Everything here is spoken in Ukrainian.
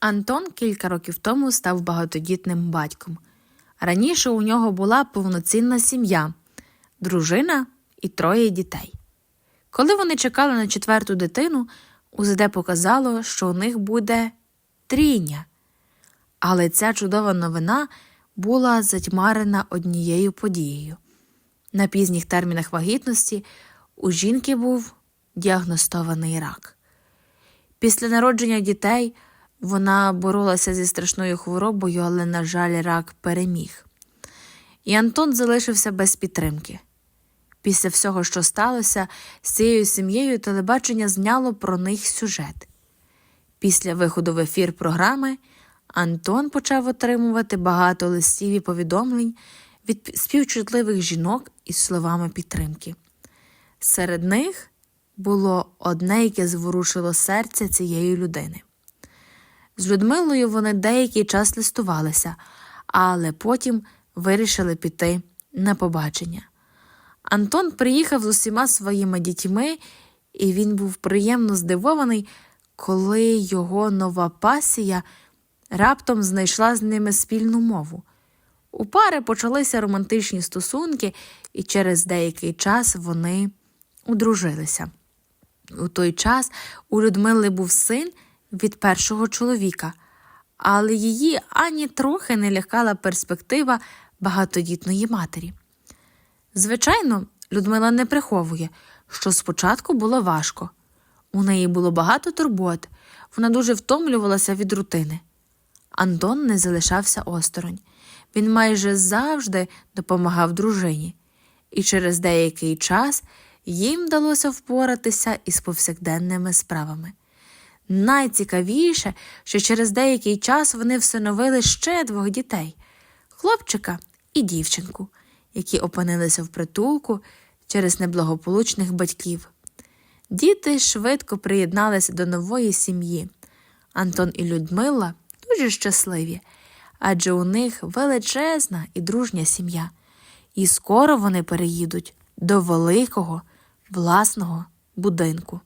Антон кілька років тому став багатодітним батьком. Раніше у нього була повноцінна сім'я, дружина і троє дітей. Коли вони чекали на четверту дитину, УЗД показало, що у них буде трійня. Але ця чудова новина була затьмарена однією подією. На пізніх термінах вагітності у жінки був діагностований рак. Після народження дітей вона боролася зі страшною хворобою, але, на жаль, рак переміг. І Антон залишився без підтримки. Після всього, що сталося, з цією сім'єю телебачення зняло про них сюжет. Після виходу в ефір програми Антон почав отримувати багато листів і повідомлень від співчутливих жінок із словами підтримки. Серед них було одне, яке зворушило серце цієї людини. З Людмилою вони деякий час листувалися, але потім вирішили піти на побачення. Антон приїхав з усіма своїми дітьми, і він був приємно здивований, коли його нова пасія раптом знайшла з ними спільну мову. У пари почалися романтичні стосунки, і через деякий час вони одружилися. У той час у Людмили був син від першого чоловіка, але її ані трохи не лякала перспектива багатодітної матері. Звичайно, Людмила не приховує, що спочатку було важко. У неї було багато турбот, вона дуже втомлювалася від рутини. Антон не залишався осторонь. Він майже завжди допомагав дружині, і через деякий час їм вдалося впоратися із повсякденними справами. Найцікавіше, що через деякий час вони всиновили ще двох дітей хлопчика і дівчинку, які опинилися в притулку через неблагополучних батьків. Діти швидко приєдналися до нової сім'ї. Антон і Людмила дуже щасливі, адже у них величезна і дружня сім'я, і скоро вони переїдуть до великого власного будинку.